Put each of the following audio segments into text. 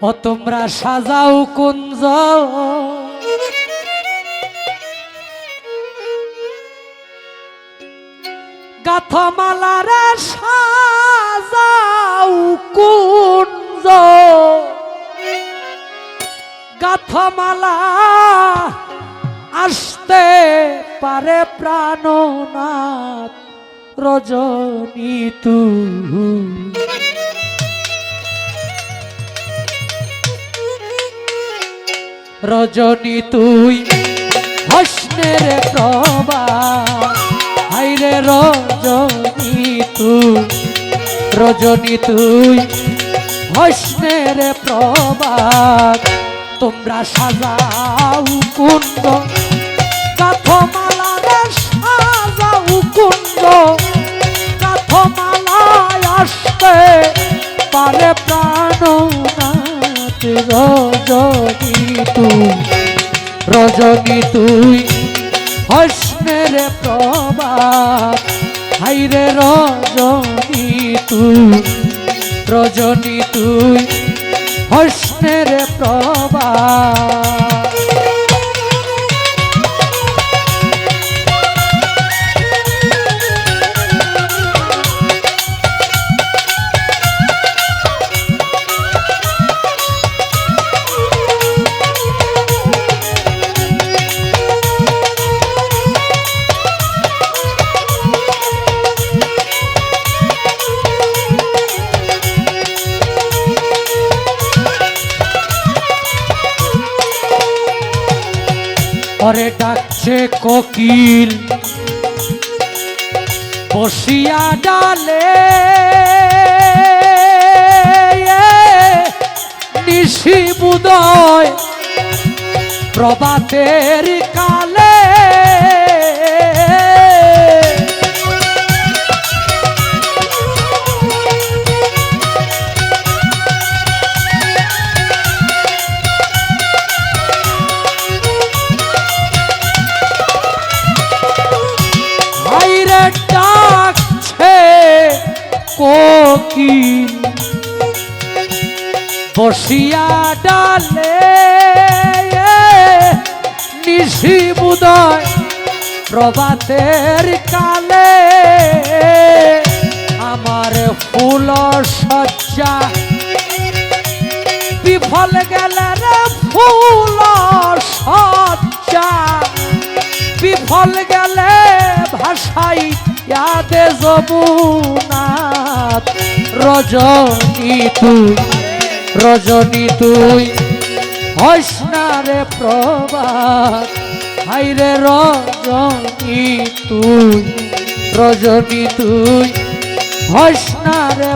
ও তোমরা সাজাও কুঞ্জ। গাথমালারা সাজাও কুঞ্জ। গাথমালা আসতে পারে প্রাণনাথ রজনী তুই রজনী তুই হসনের প্রভা। হাইরে রজনী তুই রজনী তুই হসনের প্রভা। তোমরা সাজাও কুণ্ড, কাথমালা সাজাও কুণ্ড। কাথমালায় আসতে পারে প্রাণনাথ রজনী তুই রজনী তুই হসনের প্রভাত। হাইরে রজনী তুই রজনী তুই হসনের প্রভাত। ওরে ডাকছে কোকিল। বসিয়া ডালে নিশি বুদয়। প্রভাতের কালে বসিয়া ডালে, নিশি বুদয় প্রভাতের কালে, আমার ফুল সজ্জা। বিফল গেল রে ফুল সজ্জা। বিফল গেলে ভাষাই ইয়াদে যমুনাথ রজনী তুই। রজনী তুই। হস না রে প্রভাত হাইরে রজনী তুই। রজনী তুই হস রে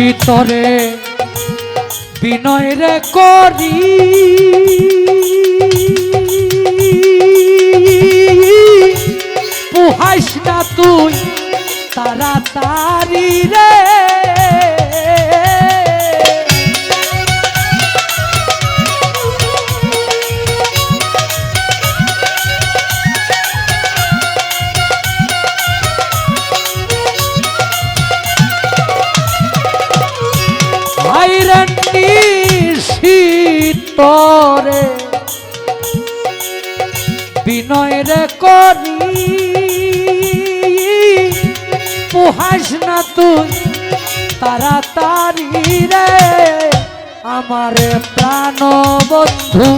নিশিতরে বিনয় রে করি। পুহাইস না তুই তাড়াতাড়ি রে। বিনয় রে করি। পুহাস না তুই, তাড়াতাড়ি রে। আমারে প্রাণ বন্ধু,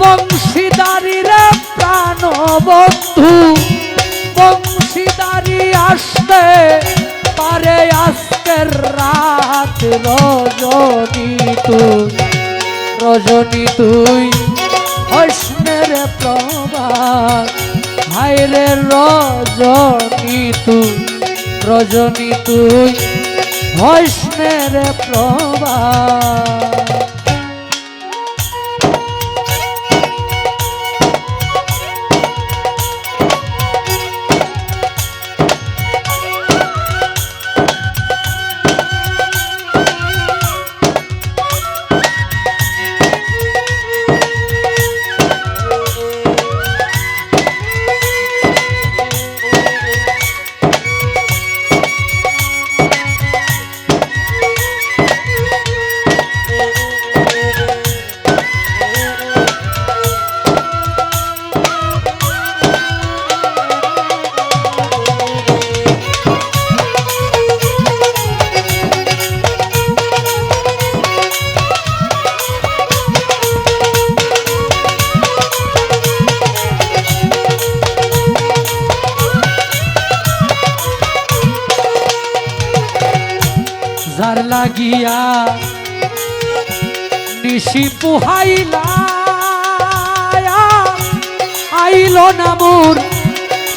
বংশীদারি রে প্রাণ বন্ধু। বংশীদারি আসতে পারে আজকের রাত, রজনী তুই রজনী তুই হস্নের প্রভাত হাইরে রজনী তুই রজনী তুই হস্নের প্রভাত। লাগিয়া নিশি পুহাইলা আইল না মোর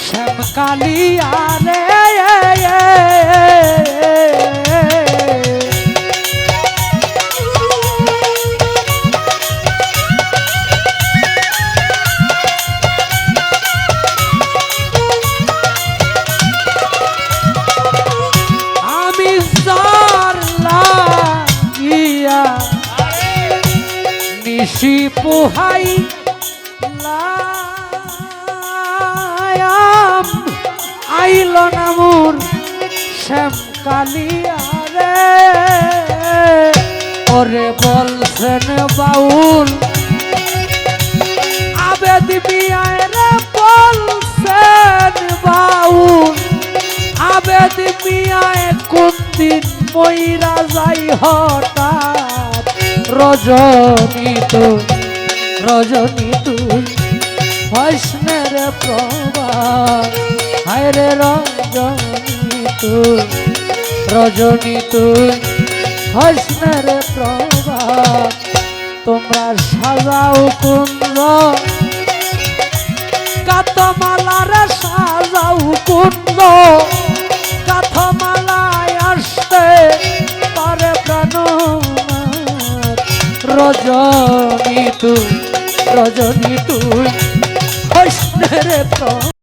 শ্যাম কালিয়া রে। আইল না মোর শ্যাম কালিয়া রে। ওরে বলছেন বাউল। আবেদ বিয়ায় রে বলছেন বাউল। আবেদ মিয়ায় কোন দিন ময়রা যাই হঠাৎ? রজনী তুই রজনী তুই বৈষ্ণের প্রভাত। হায় রজনী তুই রজনী তুই বৈষ্ণের প্রভাত, তোমরা সাজাও কুন্দ কাতমালারে সাজাও কুন্দ কাথমালায় আসতে পারে প্রাণ রজনী তুই রজনী তুই হস্তের প্র